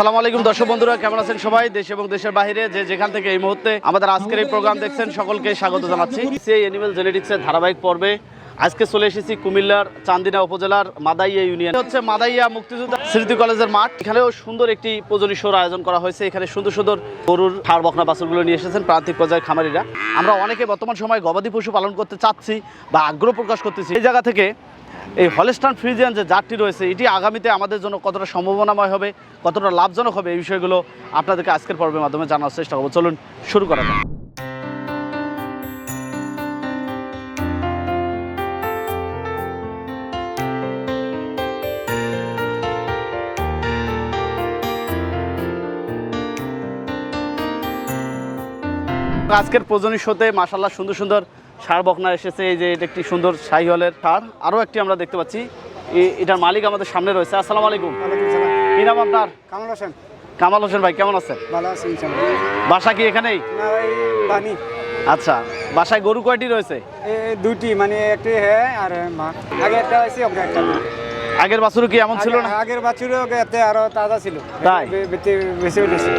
আসসালামু আলাইকুম, দর্শক বন্ধুরা, কেমন আছেন সবাই? দেশ এবং দেশের বাইরে যে যেখান থেকে এই মুহূর্তে আমাদের আজকের এই প্রোগ্রাম দেখছেন, সকলকে স্বাগত জানাচ্ছি। সেই অ্যানিমেল জেনেটিক্সের ধারাবাহিক পর্বে আজকে চলে এসেছি কুমিল্লার চান্দিনা উপজেলার মাদাইয়া ইউনিয়ন। হচ্ছে মাদাইয়া মুক্তিযোদ্ধা স্মৃতি কলেজের মাঠ। এখানেও সুন্দর একটি প্রজনী শোর আয়োজন করা হয়েছে। এখানে সুন্দর সুন্দর গরুর ষাড়, বকনা, বাছুরগুলো নিয়ে এসেছেন প্রান্তিক পর্যায়ের খামারিরা। আমরা অনেকে বর্তমান সময়ে গবাদি পশু পালন করতে চাচ্ছি বা আগ্রহ প্রকাশ করতেছি। এই জায়গা থেকে এই হলস্টান ফ্রিজিয়ান যে জাতটি রয়েছে, এটি আগামীতে আমাদের জন্য কতটা সম্ভাবনাময় হবে, কতটা লাভজনক হবে, এই বিষয়গুলো আপনাদেরকে আজকের পর্বের মাধ্যমে জানার চেষ্টা করব। চলুন, শুরু করা যাক। আজকের প্রজনী শোতে মাসাল্লাহ সুন্দর সুন্দর সার বকনা এসেছে এই যে এটা একটি সুন্দর শাহিওয়ালের সার। আরও একটি আমরা দেখতে পাচ্ছি। এটার মালিক আমাদের সামনে রয়েছে। আসসালামু আলাইকুম। কি নাম আপনার? কামাল হোসেন। কামাল হোসেন ভাই কেমন আছেন? ভালো আছি বাসা কি এখানেই? আচ্ছা বাসায় গরু কয়টি রয়েছে? দুটি মানে একটি হ্যাঁ আর মা। আগে একটা হয়েছে ওকে একটা আগের বাছুরও কি এমন ছিল না? আগে- আগের বাছুরে ওকে এতে আরও তাজা ছিল। তাই? বেশি উঠেছে।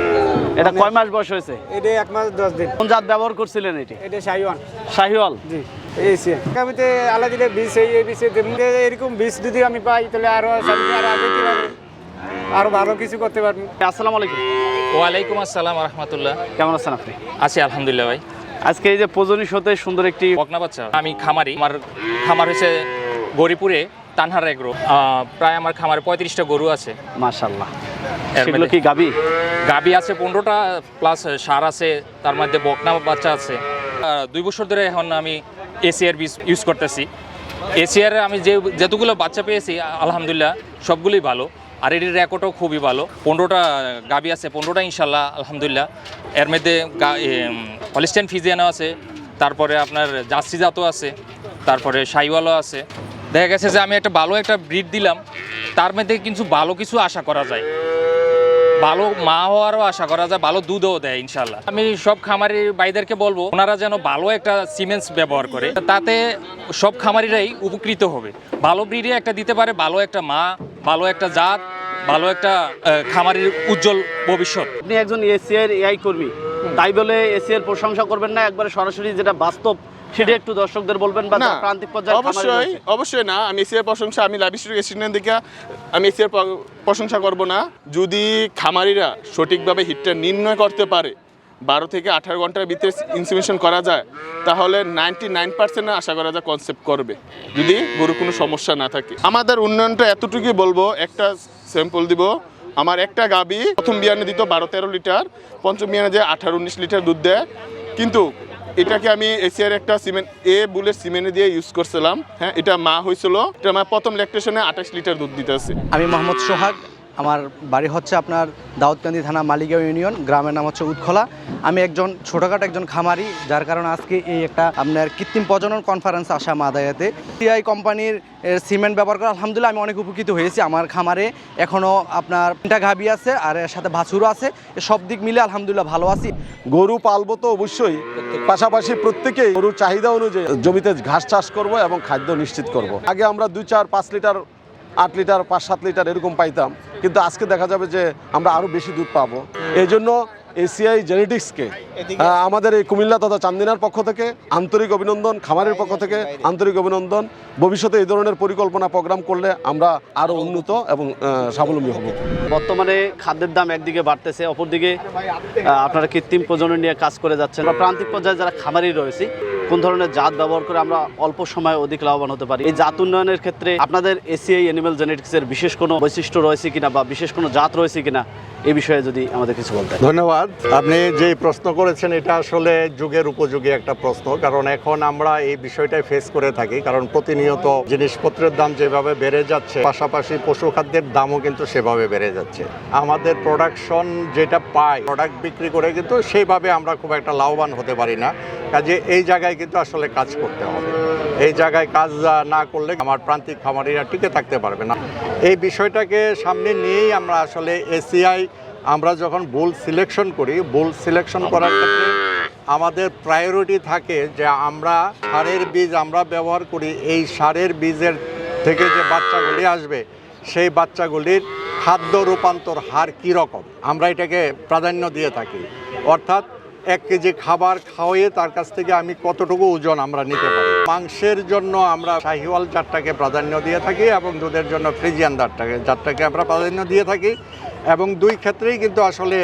এটা কয় মাস বয়স হয়েছে? এটা এক মাস দশ দিন। কোন জাত ব্যবহার করছিলেন এটি? এটা শাহিওয়ান শাহিওয়াল? জি আগামীতে আলা দিলে বীজ এই এই বিষয়ে এরকম বীজ যদি আমি পাই তাহলে আরও আরও আগে আরও ভালো কিছু করতে পারব। আসসালামু আলাইকুম। ওয়ালাইকুম আসসালাম রহমতুল্লাহ। কেমন আছেন আপনি? আছি আলহামদুলিল্লাহ ভাই। আজকে এই যে প্রজনী শোতে সুন্দর একটি বকনা বাচ্চা। আমি খামারি। আমার খামার হয়েছে গরিপুরে তানহার এগ্রো। প্রায় আমার খামারে পঁয়ত্রিশটা গরু আছে। মাশাল্লাহ সেগুলো কি গাবি? গাবি আছে পনেরোটা প্লাস সার আছে তার মধ্যে বকনা বাচ্চা আছে। দুই বছর ধরে এখন আমি এসিআর বীজ ইউজ করতেছি। এসিআর আমি যে যতগুলো বাচ্চা পেয়েছি আলহামদুলিল্লাহ সবগুলোই ভালো। আর এটির রেকর্ডও খুবই ভালো। পনেরোটা গাবি আছে পনেরোটা ইনশাল্লাহ আলহামদুলিল্লাহ। এর মধ্যে হলিস্টেন ফিজিয়ানও আছে। তারপরে আপনার জার্সি জাতও আছে। তারপরে সাইওয়ালও আছে। দেখা গেছে যে আমি একটা ভালো একটা ব্রিড দিলাম। তার মধ্যে কিন্তু ভালো কিছু আশা করা যায়। ভালো মা হওয়ারও আশা করা যায়, ভালো দুধও দেয় ইনশাল্লাহ আমি সব খামারি ভাইদেরকে বলব, ওনারা যেন ভালো একটা সিমেন্টস ব্যবহার করে, তাতে সব খামারিরাই উপকৃত হবে। ভালো ব্রিডে একটা দিতে পারে, ভালো একটা মা, ভালো একটা জাত, ভালো একটা খামারির উজ্জ্বল ভবিষ্যৎ। আপনি একজন এসিআর এআই কর্মী, তাই বলে এসিআর প্রশংসা করবেন না, একবারে সরাসরি যেটা বাস্তব সেটা একটু দর্শকদের বলবেন বা প্রান্তিক পর্যায়ে অবশ্যই অবশ্যই না। আমি এসিয়ার প্রশংসা আমি লাভিস্ট্রিক এসিডেন্ট দিকে আমি এসিয়ার প্রশংসা করব না। যদি খামারিরা সঠিকভাবে হিটটা নির্ণয় করতে পারে বারো থেকে আঠারো ঘণ্টার ভিতরে ইনসিমেশন করা যায় তাহলে নাইনটি নাইন পার্সেন্ট আশা করা যায় কনসেপ্ট করবে। যদি গরু কোনো সমস্যা না থাকে। আমাদের উন্নয়নটা এতটুকুই বলব একটা স্যাম্পল দিব। আমার একটা গাবি প্রথম বিয়ানে দিত বারো তেরো লিটার পঞ্চম বিয়ানে যে আঠারো উনিশ লিটার দুধ দেয়। কিন্তু এটাকে আমি এশিয়ার একটা সিমেন্ট, এ বুলের সিমেন্ট দিয়ে ইউজ করছিলাম। হ্যাঁ এটা মা হয়েছিল এটা আমার প্রথম ল্যাকটেশনে আঠাশ লিটার দুধ দিতে আছে আমি মোহাম্মদ সোহাগ আমার বাড়ি হচ্ছে আপনার দাউদকান্দি থানা মালিগাঁও ইউনিয়ন, গ্রামের নাম হচ্ছে উৎখলা। আমি একজন, ছোটোখাটো একজন খামারি, যার কারণে আজকে এই একটা আপনার কৃত্রিম প্রজনন কনফারেন্স আসা মাদায়াতে। সিআই কোম্পানির সিমেন্ট ব্যবহার করে, আলহামদুলিল্লাহ আমি অনেক উপকৃত হয়েছি আমার খামারে। এখনও আপনার তিনটা গাভি আছে আর এর সাথে বাছুরও আছে। সব দিক মিলে আলহামদুলিল্লাহ ভালো আছি। গরু পালবো তো অবশ্যই। পাশাপাশি প্রত্যেকেই গরুর চাহিদা অনুযায়ী জমিতে ঘাস চাষ করব এবং খাদ্য নিশ্চিত করব। আগে আমরা দুই চার পাঁচ লিটার আট লিটার পাঁচ সাত লিটার এরকম পাইতাম। কিন্তু আজকে দেখা যাবে যে আমরা আরও বেশি দুধ পাবো। এই জন্য এসিআই জেনেটিক্সকে আমাদের এই কুমিল্লা তথা চান্দিনার পক্ষ থেকে আন্তরিক অভিনন্দন খামারের পক্ষ থেকে আন্তরিক অভিনন্দন। ভবিষ্যতে এই ধরনের পরিকল্পনা প্রোগ্রাম করলে আমরা আরও উন্নত এবং স্বাবলম্বী হব। বর্তমানে খাদ্যের দাম একদিকে বাড়তেছে অপরদিকে আপনারা কৃত্রিম প্রজনন নিয়ে কাজ করে যাচ্ছেন। বা প্রান্তিক পর্যায়ে যারা খামারি রয়েছে কোন ধরনের জাত ব্যবহার করে আমরা অল্প সময়ে অধিক লাভবান হতে পারি? এই জাত উন্নয়নের ক্ষেত্রে আপনাদের এসিআই জেনেটিক্স এর বিশেষ কোনো বৈশিষ্ট্য রয়েছে কিনা বা বিশেষ কোনো জাত রয়েছে কিনা? এই বিষয়ে যদি আমাদের কিছু বলতে ধন্যবাদ। আপনি যে প্রশ্ন করেছেন, এটা আসলে যুগের উপযোগী একটা প্রশ্ন। কারণ এখন আমরা এই বিষয়টাই ফেস করে থাকি। কারণ প্রতিনিয়ত জিনিসপত্রের দাম যেভাবে বেড়ে যাচ্ছে, পাশাপাশি পশু খাদ্যের দামও কিন্তু সেভাবে বেড়ে যাচ্ছে। আমাদের প্রোডাকশন যেটা পাই প্রোডাক্ট বিক্রি করে কিন্তু সেইভাবে আমরা খুব একটা লাভবান হতে পারি না। কাজে এই জায়গায় কিন্তু আসলে কাজ করতে হবে। এই জায়গায় কাজ না করলে আমার প্রান্তিক খামারিরা টিকে থাকতে পারবে না। এই বিষয়টাকে সামনে নিয়েই আমরা আসলে এসিআই আমরা যখন বোল সিলেকশন করি বোল সিলেকশন করার ক্ষেত্রে আমাদের প্রায়োরিটি থাকে যে আমরা সারের বীজ আমরা ব্যবহার করি, এই সারের বীজের থেকে যে বাচ্চাগুলি আসবে, সেই বাচ্চাগুলির খাদ্য রূপান্তর হার কী রকম? আমরা এটাকে প্রাধান্য দিয়ে থাকি। অর্থাৎ এক কেজি খাবার খাওয়িয়ে তার কাছ থেকে আমি কতটুকু ওজন আমরা নিতে পারি? মাংসের জন্য আমরা শাহিওয়াল জাতটাকে প্রাধান্য দিয়ে থাকি এবং দুধের জন্য ফ্রিজিয়ান জাতটাকে জাতটাকে আমরা প্রাধান্য দিয়ে থাকি। এবং দুই ক্ষেত্রেই কিন্তু আসলে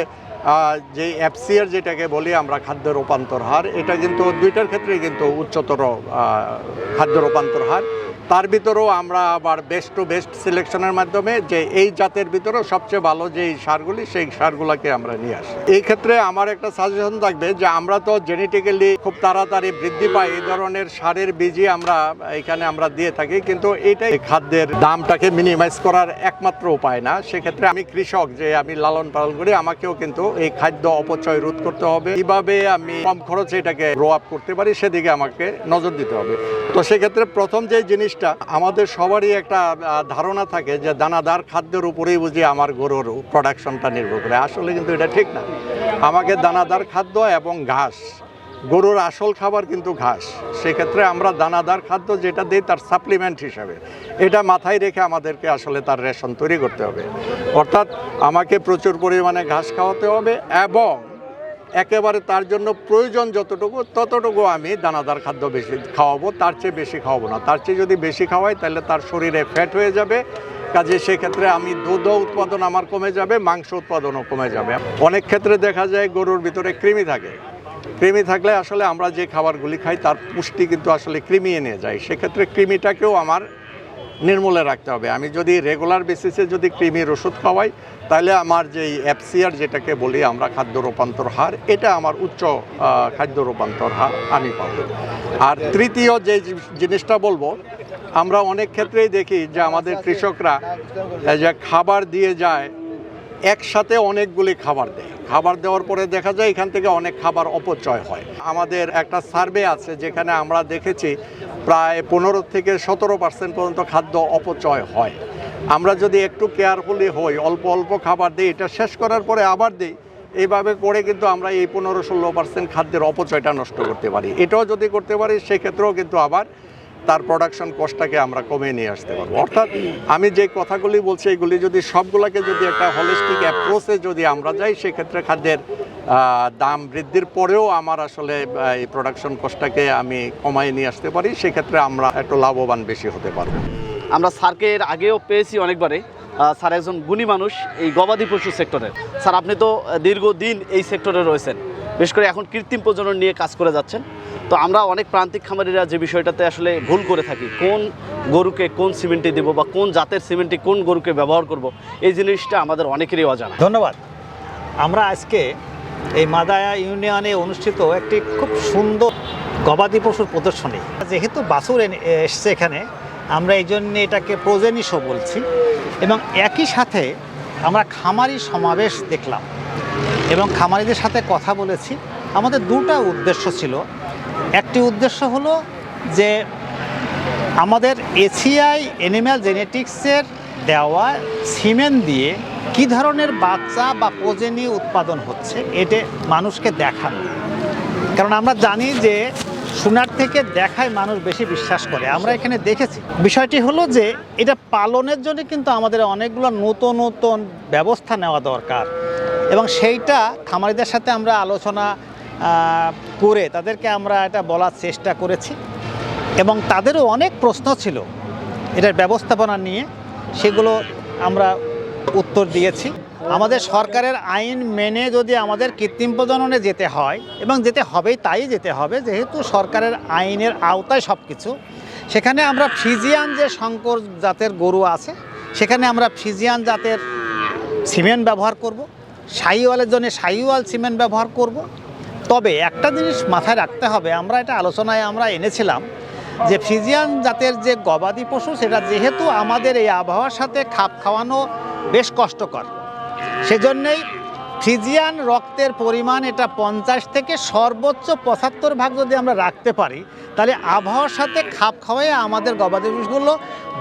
যে এফসিআর যেটাকে বলি আমরা খাদ্য রূপান্তর হার, এটা কিন্তু দুইটার ক্ষেত্রে কিন্তু উচ্চতর খাদ্য রূপান্তর হার। তার ভিতরেও আমরা আবার বেস্ট টু বেস্ট সিলেকশনের মাধ্যমে যে এই জাতের ভিতরেও সবচেয়ে ভালো যে সারগুলি, সেই সারগুলোকে আমরা নিয়ে আসি। এই ক্ষেত্রে আমার একটা সাজেশন থাকবে যে আমরা তো জেনেটিক্যালি খুব তাড়াতাড়ি বৃদ্ধি পাই, এই ধরনের সারের বীজই আমরা এখানে আমরা দিয়ে থাকি, কিন্তু এটাই খাদ্যের দামটাকে মিনিমাইজ করার একমাত্র উপায় না। সেক্ষেত্রে আমি কৃষক যে আমি লালন পালন করি, আমাকেও কিন্তু এই খাদ্য অপচয় রোধ করতে হবে। কীভাবে আমি কম খরচে এটাকে গ্রো আপ করতে পারি সেদিকে আমাকে নজর দিতে হবে। তো সেক্ষেত্রে প্রথম যে জিনিসটা, আমাদের সবারই একটা ধারণা থাকে যে দানাদার খাদ্যের উপরেই বুঝি আমার গরুর প্রোডাকশনটা নির্ভর করে। আসলে কিন্তু এটা ঠিক না। আমাকে দানাদার খাদ্য এবং ঘাস গরুর আসল খাবার কিন্তু ঘাস। সেক্ষেত্রে আমরা দানাদার খাদ্য যেটা দিই তার সাপ্লিমেন্ট হিসাবে। এটা মাথায় রেখে আমাদেরকে আসলে তার রেশন তৈরি করতে হবে। অর্থাৎ আমাকে প্রচুর পরিমাণে ঘাস খাওয়াতে হবে এবং একেবারে তার জন্য প্রয়োজন যতটুকু, ততটুকু আমি দানাদার খাদ্য বেশি খাওয়াবো, তার চেয়ে বেশি খাওয়াবো না। তার চেয়ে যদি বেশি খাওয়াই তাহলে তার শরীরে ফ্যাট হয়ে যাবে। কাজে সেক্ষেত্রে আমি দুধও উৎপাদন আমার কমে যাবে, মাংস উৎপাদনও কমে যাবে। অনেক ক্ষেত্রে দেখা যায় গরুর ভিতরে কৃমি থাকে। কৃমি থাকলে আসলে আমরা যে খাবারগুলি খাই, তার পুষ্টি কিন্তু আসলে কৃমি এনে যায়। সেক্ষেত্রে কৃমিটাকেও আমার নির্মূলে রাখতে হবে। আমি যদি রেগুলার বেসিসে যদি কৃমির ওষুধ খাওয়াই, তাহলে আমার যে অ্যাপসিয়ার যেটাকে বলি আমরা, খাদ্য রূপান্তর হার, এটা আমার উচ্চ খাদ্য রূপান্তর হার আমি পাবো। আর তৃতীয় যে জিনিসটা বলব, আমরা অনেক ক্ষেত্রেই দেখি যে আমাদের কৃষকরা যে খাবার দিয়ে যায়, একসাথে অনেকগুলি খাবার দেয়। খাবার দেওয়ার পরে দেখা যায় এখান থেকে অনেক খাবার অপচয় হয়। আমাদের একটা সার্ভে আছে যেখানে আমরা দেখেছি প্রায় পনেরো থেকে সতেরো পার্সেন্ট পর্যন্ত খাদ্য অপচয় হয়। আমরা যদি একটু কেয়ারফুলি হই, অল্প অল্প খাবার দিই, এটা শেষ করার পরে আবার দিই, এইভাবে করে কিন্তু আমরা এই পনেরো ষোলো পার্সেন্ট খাদ্যের অপচয়টা নষ্ট করতে পারি। এটাও যদি করতে পারি, সেক্ষেত্রেও কিন্তু আবার তার প্রোডাকশন কস্টটাকে আমরা কমিয়ে নিয়ে আসতে পারব। অর্থাৎ আমি যে কথাগুলি বলছি, এগুলি যদি সবগুলোকে যদি একটা হলিস্টিক অ্যাপ্রোচে যদি আমরা যাই, সেক্ষেত্রে খাদ্যের দাম বৃদ্ধির পরেও আমার আসলে এই প্রোডাকশন কস্টটাকে আমি কমাই নিয়ে আসতে পারি। সেক্ষেত্রে আমরা একটু লাভবান বেশি হতে পারব। আমরা স্যারকে এর আগেও পেয়েছি অনেকবারে। স্যার একজন গুণী মানুষ এই গবাদি পশু সেক্টরের স্যার, আপনি তো দীর্ঘদিন এই সেক্টরে রয়েছেন। বিশেষ করে এখন কৃত্রিম প্রজনন নিয়ে কাজ করে যাচ্ছেন। তো আমরা অনেক প্রান্তিক খামারিরা যে বিষয়টাতে আসলে ভুল করে থাকি, কোন গরুকে কোন সিমেন্টে দেবো বা কোন জাতের সিমেন্টে কোন গরুকে ব্যবহার করব, এই জিনিসটা আমাদের অনেকেরই অজানা। ধন্যবাদ। আমরা আজকে এই মাদায়া ইউনিয়নে অনুষ্ঠিত একটি খুব সুন্দর গবাদি পশুর প্রদর্শনী। যেহেতু এনে- এসছে এখানে, আমরা এই জন্য এটাকে প্রজেনি শো বলছি এবং একই সাথে আমরা খামারি সমাবেশ দেখলাম এবং খামারিদের সাথে কথা বলেছি। আমাদের দুটা উদ্দেশ্য ছিল একটি উদ্দেশ্য হলো যে আমাদের এসিআই অ্যানিম্যাল জেনেটিক্সের দেওয়া সিমেন্ট দিয়ে কি ধরনের বাচ্চা বা প্রজেনি উৎপাদন হচ্ছে এটা মানুষকে দেখানো। কারণ আমরা জানি যে শোনার থেকে দেখায় মানুষ বেশি বিশ্বাস করে। আমরা এখানে দেখেছি। বিষয়টি হলো যে এটা পালনের জন্য কিন্তু আমাদের অনেকগুলো নতুন নতুন ব্যবস্থা নেওয়া দরকার এবং সেইটা খামারিদের সাথে আমরা আলোচনা করে তাদেরকে আমরা এটা বলার চেষ্টা করেছি এবং তাদেরও অনেক প্রশ্ন ছিল এটার ব্যবস্থাপনা নিয়ে, সেগুলো আমরা উত্তর দিয়েছি। আমাদের সরকারের আইন মেনে যদি আমাদের কৃত্রিম প্রজননে যেতে হয়, এবং যেতে হবেই তাই যেতে হবে, যেহেতু সরকারের আইনের আওতায় সব কিছু সেখানে আমরা ফ্রিজিয়ান যে শঙ্কর জাতের গরু আছে, সেখানে আমরা ফ্রিজিয়ান জাতের সিমেন্ট ব্যবহার করব শাহিওয়ালের জন্য শাহিওয়াল সিমেন্ট ব্যবহার করব তবে একটা জিনিস মাথায় রাখতে হবে, আমরা এটা আলোচনায় আমরা এনেছিলাম যে ফ্রিজিয়ান জাতের যে গবাদি পশু, সেটা যেহেতু আমাদের এই আবহাওয়ার সাথে খাপ খাওয়ানো বেশ কষ্টকর, সেজন্যই ফ্রিজিয়ান রক্তের পরিমাণ এটা পঞ্চাশ থেকে সর্বোচ্চ পঁচাত্তর ভাগ যদি আমরা রাখতে পারি, তাহলে আবহাওয়ার সাথে খাপ খাওয়াই আমাদের গবাদি পশুগুলো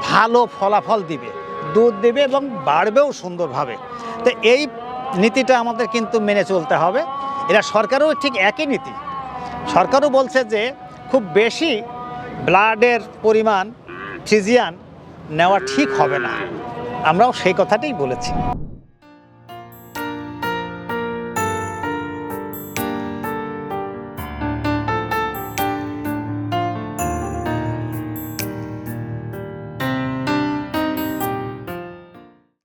ভালো ফলাফল দিবে, দুধ দেবে এবং বাড়বেও সুন্দরভাবে। তো এই নীতিটা আমাদের কিন্তু মেনে চলতে হবে। এরা সরকারও ঠিক একই নীতি। সরকারও বলছে যে খুব বেশি ব্লাডের পরিমাণ ফিজিয়ান নেওয়া ঠিক হবে না। আমরাও সেই কথাটাই বলেছি।